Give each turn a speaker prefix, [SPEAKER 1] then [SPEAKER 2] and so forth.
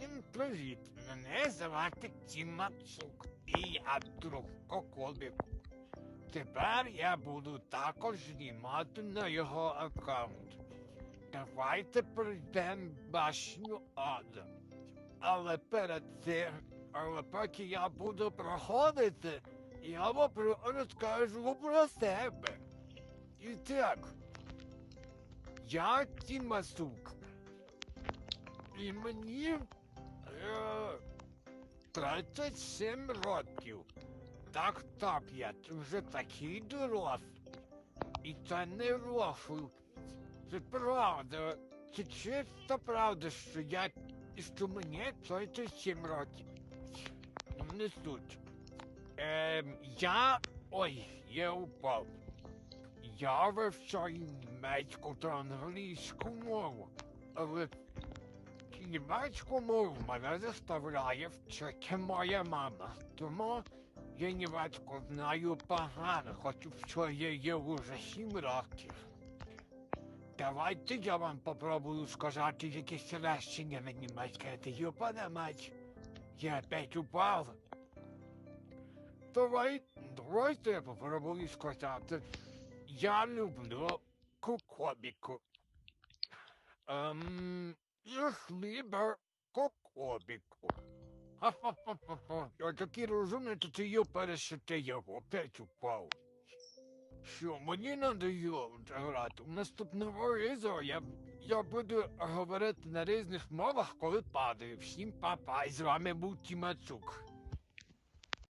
[SPEAKER 1] Всім привіт! Мене звати Тім Мацук, і я друг Кокобіку. Тепер я буду також знімати на його аккаунт. Давайте прийдемо башню Ада. Але перед цим, але поки я буду проходити, я вам розкажу про себе. І так, я Тімасук. І мені 37 років. Так, так, я вже такий дорослий. І це не рофл. Це правда. Це чиста правда, що я що мені 37 років. Не суть. Ем, я. Ой, я упав. Я вивчаю німецьку та англійську мову, але німецьку мову мене заставляє вчити моя мама. Тому я німецьку знаю погано, хоч я є уже сім років. Давайте я вам попробую сказати якісь речення на німецьке, ти юпана мать. Я опять упав. Давай, давайте я попробую сказати. Я люблю кукобіку. Ем, ich хліба кокобіку. Я такий розумний, то ти його пересити його, опять упав. Що, мені надоело грати. У наступного разу я, я буду говорити на різних мовах, коли падаю. Всім папа, і з вами був Тімацук.